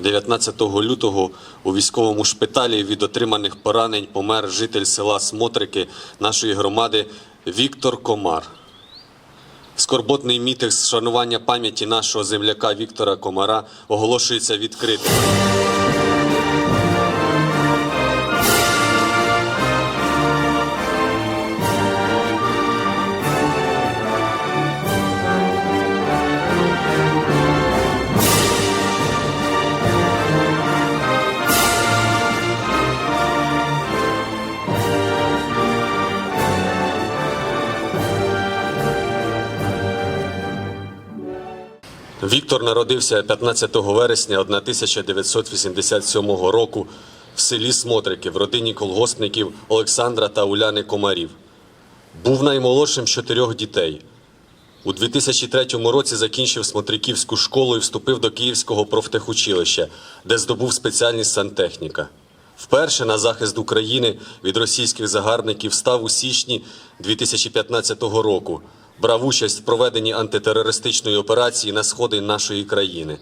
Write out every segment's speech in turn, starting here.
19 лютого у військовому шпиталі від отриманих поранень помер житель села Смотрики нашої громади Віктор Комар. Скорботний мітинг з шанування пам'яті нашого земляка Віктора Комара оголошується відкритим. Віктор народився 15 вересня 1987 року в селі Смотрики в родині колгоспників Олександра та Уляни Комарів. Був наймолодшим чотирьох дітей. У 2003 році закінчив Смотриківську школу і вступив до Київського профтехучилища, де здобув спеціальність сантехніка. Вперше на захист України від російських загарбників став у січні 2015 року. Брав участь в проведенні антитерористичної операції на сходи нашої країни.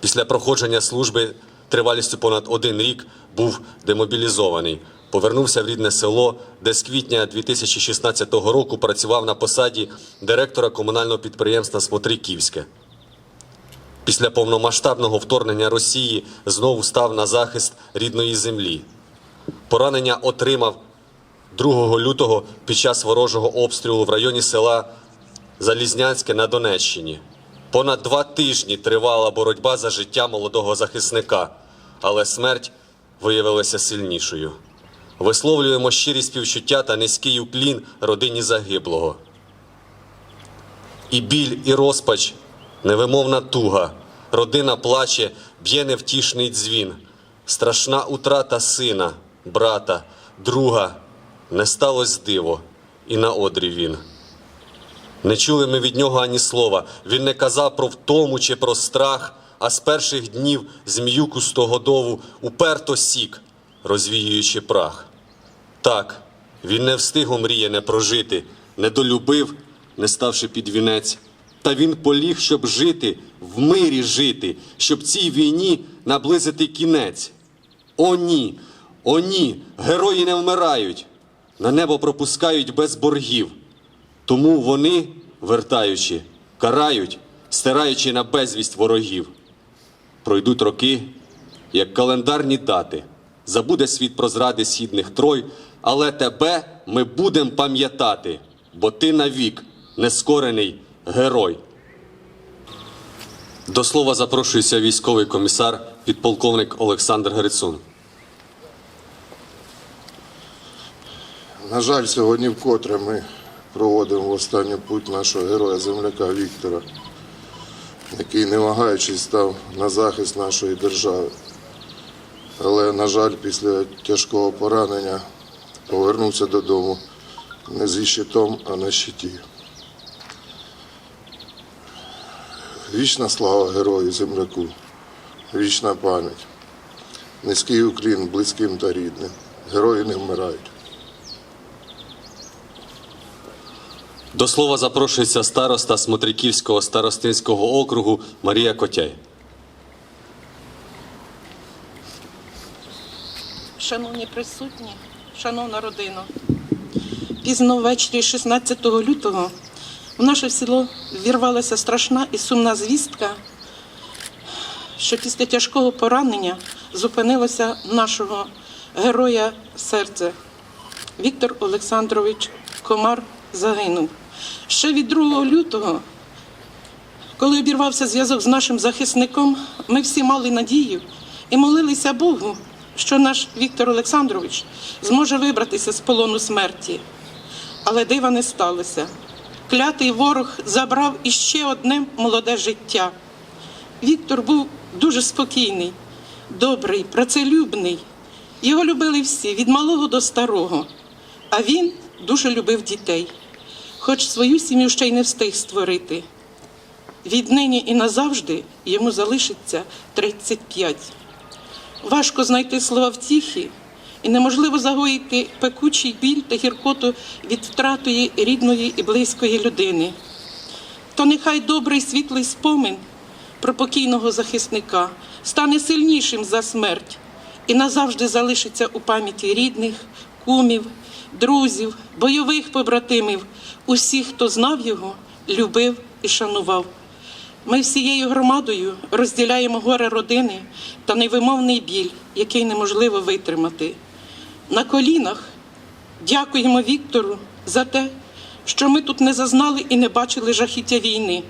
Після проходження служби тривалістю понад один рік був демобілізований. Повернувся в рідне село, де з квітня 2016 року працював на посаді директора комунального підприємства Смотриківське. Після повномасштабного вторгнення Росії знову став на захист рідної землі. Поранення отримав 2 лютого під час ворожого обстрілу в районі села Залізнянське на Донеччині. Понад два тижні тривала боротьба за життя молодого захисника, але смерть виявилася сильнішою. Висловлюємо щирі співчуття та низький уклін родині загиблого. І біль, і розпач, невимовна туга. Родина плаче, б'є невтішний дзвін. Страшна утрата сина, брата, друга. Не сталося диво, і на одрі він. Не чули ми від нього ані слова. Він не казав про втому чи про страх, а з перших днів зміюку стогодову уперто сік, розвіюючи прах. Так, він не встиг омріє не прожити, не долюбив, не ставши під вінець. Та він поліг, щоб жити, в мирі жити, щоб цій війні наблизити кінець. О, ні, о, ні, герої не вмирають, на небо пропускають без боргів. Тому вони, вертаючи, карають, стираючи на безвість ворогів. Пройдуть роки, як календарні дати. Забуде світ про зради східних трой, але тебе ми будем пам'ятати, бо ти навік нескорений герой. До слова запрошується військовий комісар, підполковник Олександр Грицун. На жаль, сьогодні вкотре ми проводимо в останню путь нашого героя земляка Віктора, який, не вагаючись, став на захист нашої держави. Але, на жаль, після тяжкого поранення повернувся додому не зі щитом, а на щиті. Вічна слава герою земляку, вічна пам'ять, низький уклін близьким та рідним. Герої не вмирають. До слова запрошується староста Смотриківського старостинського округу Марія Котяй. Шановні присутні, шановна родина, пізно ввечері 16 лютого в наше село вірвалася страшна і сумна звістка, що після тяжкого поранення зупинилося нашого героя серця. Віктор Олександрович Комар загинув. Ще від 2 лютого коли обірвався зв'язок з нашим захисником, ми всі мали надію і молилися Богу, що наш Віктор Олександрович зможе вибратися з полону смерті. Але дива не сталося. Клятий ворог забрав іще одне молоде життя. Віктор був дуже спокійний, добрий, працелюбний. Його любили всі від малого до старого. А він дуже любив дітей, хоч свою сім'ю ще й не встиг створити. Віднині і назавжди йому залишиться 35. Важко знайти слова втіхи, і неможливо загоїти пекучий біль та гіркоту від втратої рідної і близької людини. То нехай добрий світлий спомин про покійного захисника стане сильнішим за смерть і назавжди залишиться у пам'яті рідних, кумів, друзів, бойових побратимів, усіх, хто знав його, любив і шанував. Ми всією громадою розділяємо горе родини та невимовний біль, який неможливо витримати. На колінах дякуємо Віктору за те, що ми тут не зазнали і не бачили жахіття війни,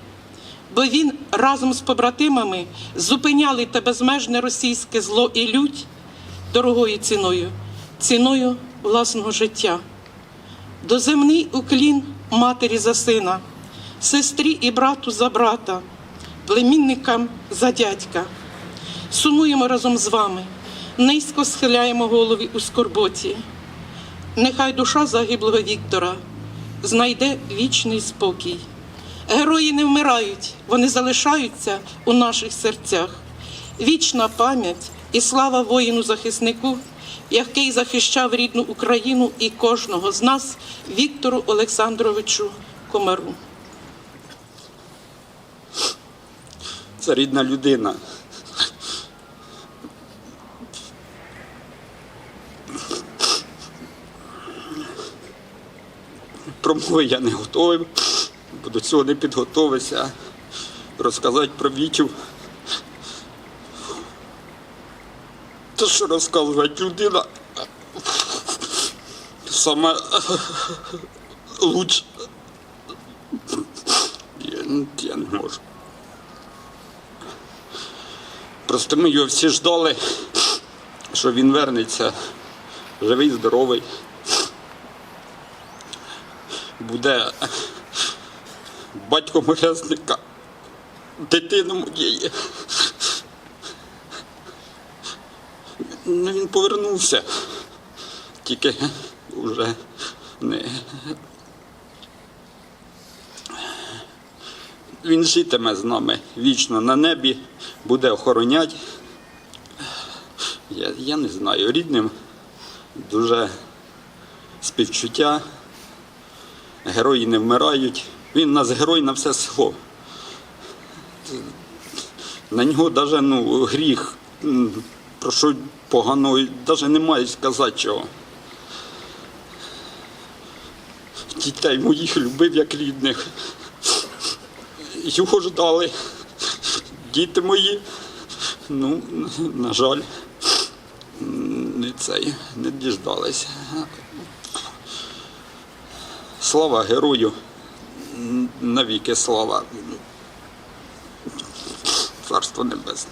бо він разом з побратимами зупиняли те безмежне російське зло і лють дорогою ціною, ціною власного життя. Доземний уклін матері за сина, сестрі і брату за брата, племінникам за дядька. Сумуємо разом з вами, низько схиляємо голови у скорботі. Нехай душа загиблого Віктора знайде вічний спокій. Герої не вмирають, вони залишаються у наших серцях. Вічна пам'ять і слава воїну-захиснику, який захищав рідну Україну і кожного з нас, Віктору Олександровичу Комару. Це рідна людина. Промови я не готовий, бо до цього не підготовився. Розказати про Вітю. Те, що розказувати людина, саме лучше. Я, я не можу. Просто ми його всі ждали, що він вернеться живий, здоровий. Буде батьком грязника, дитину моєї. Ну, він повернувся, тільки вже не. Він житиме з нами вічно на небі, буде охороняти. Я, я не знаю, рідним дуже співчуття. Герої не вмирають. Він нас герой на все село. На нього навіть ну, гріх, про що погано, навіть немає сказати чого. Дітей моїх любив як рідних. Його ждали. Діти мої. Ну, на жаль, не цей, не діждалися. Слава герою. Навіки слава. Царство небесне.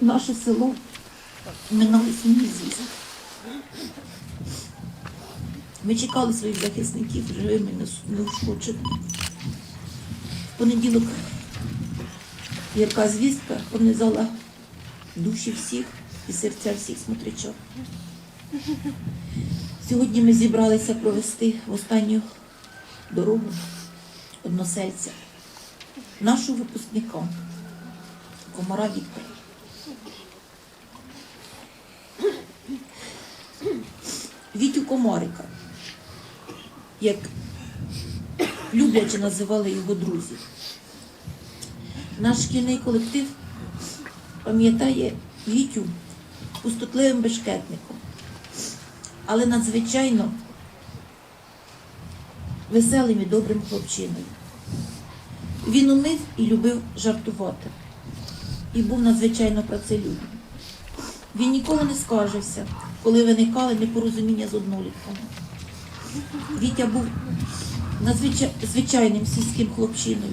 наше село минали сумні звістки. Ми чекали своїх захисників живими, неушкодженими. В понеділок Гірка звістка пронизала душі всіх і серця всіх смотричок. Сьогодні ми зібралися провести в останню дорогу односельця, нашого випускника, комара Віктора. Вітю Комарика, як любляче називали його друзі. Наш шкільний колектив пам'ятає Вітю пустотливим бешкетником, але надзвичайно веселим і добрим хлопчиною. Він умів і любив жартувати і був надзвичайно працелюбним. Він ніколи не скаржився, коли виникали непорозуміння з однолітками. Вітя був надзвичай- звичайним сільським хлопчиною,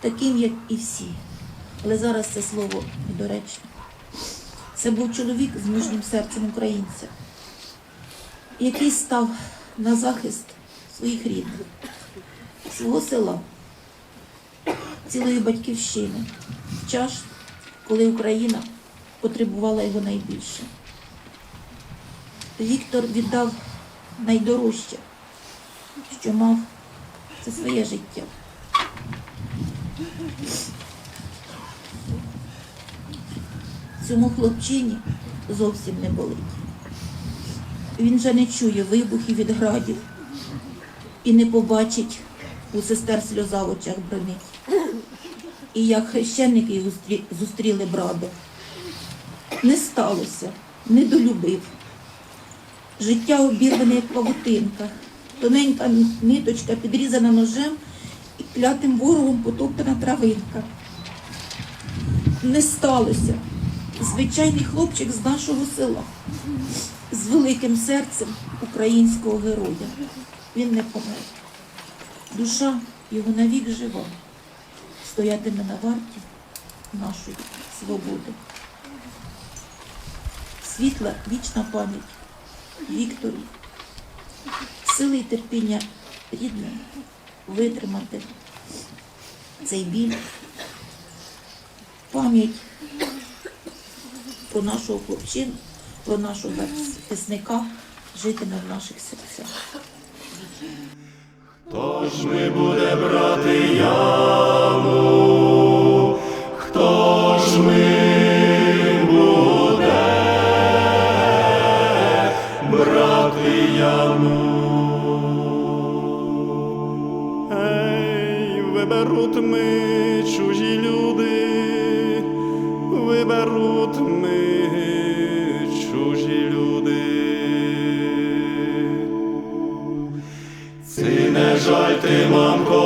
таким, як і всі. Але зараз це слово недоречне. Це був чоловік з мужнім серцем українця, який став на захист своїх рідних, свого села, цілої батьківщини, в час, коли Україна потребувала його найбільше. Віктор віддав найдорожче, що мав це своє життя. Цьому хлопчині зовсім не болить. Він вже не чує вибухів від градів і не побачить у сестер сльоза в очах бронить. І як хрещенники їх зустрі- зустріли браби. Не сталося, не долюбив. Життя обірване, як павутинка, тоненька ниточка підрізана ножем і клятим ворогом потоптана травинка. Не сталося. Звичайний хлопчик з нашого села, з великим серцем українського героя. Він не помер. Душа його навік жива, стоятиме на варті нашої свободи. Світла вічна пам'ять Віктору, сили і терпіння рідним витримати цей біль, пам'ять про нашого хлопчину, про нашого захисника житиме в наших серцях. Тож ми буде брати яму, ти, мамко,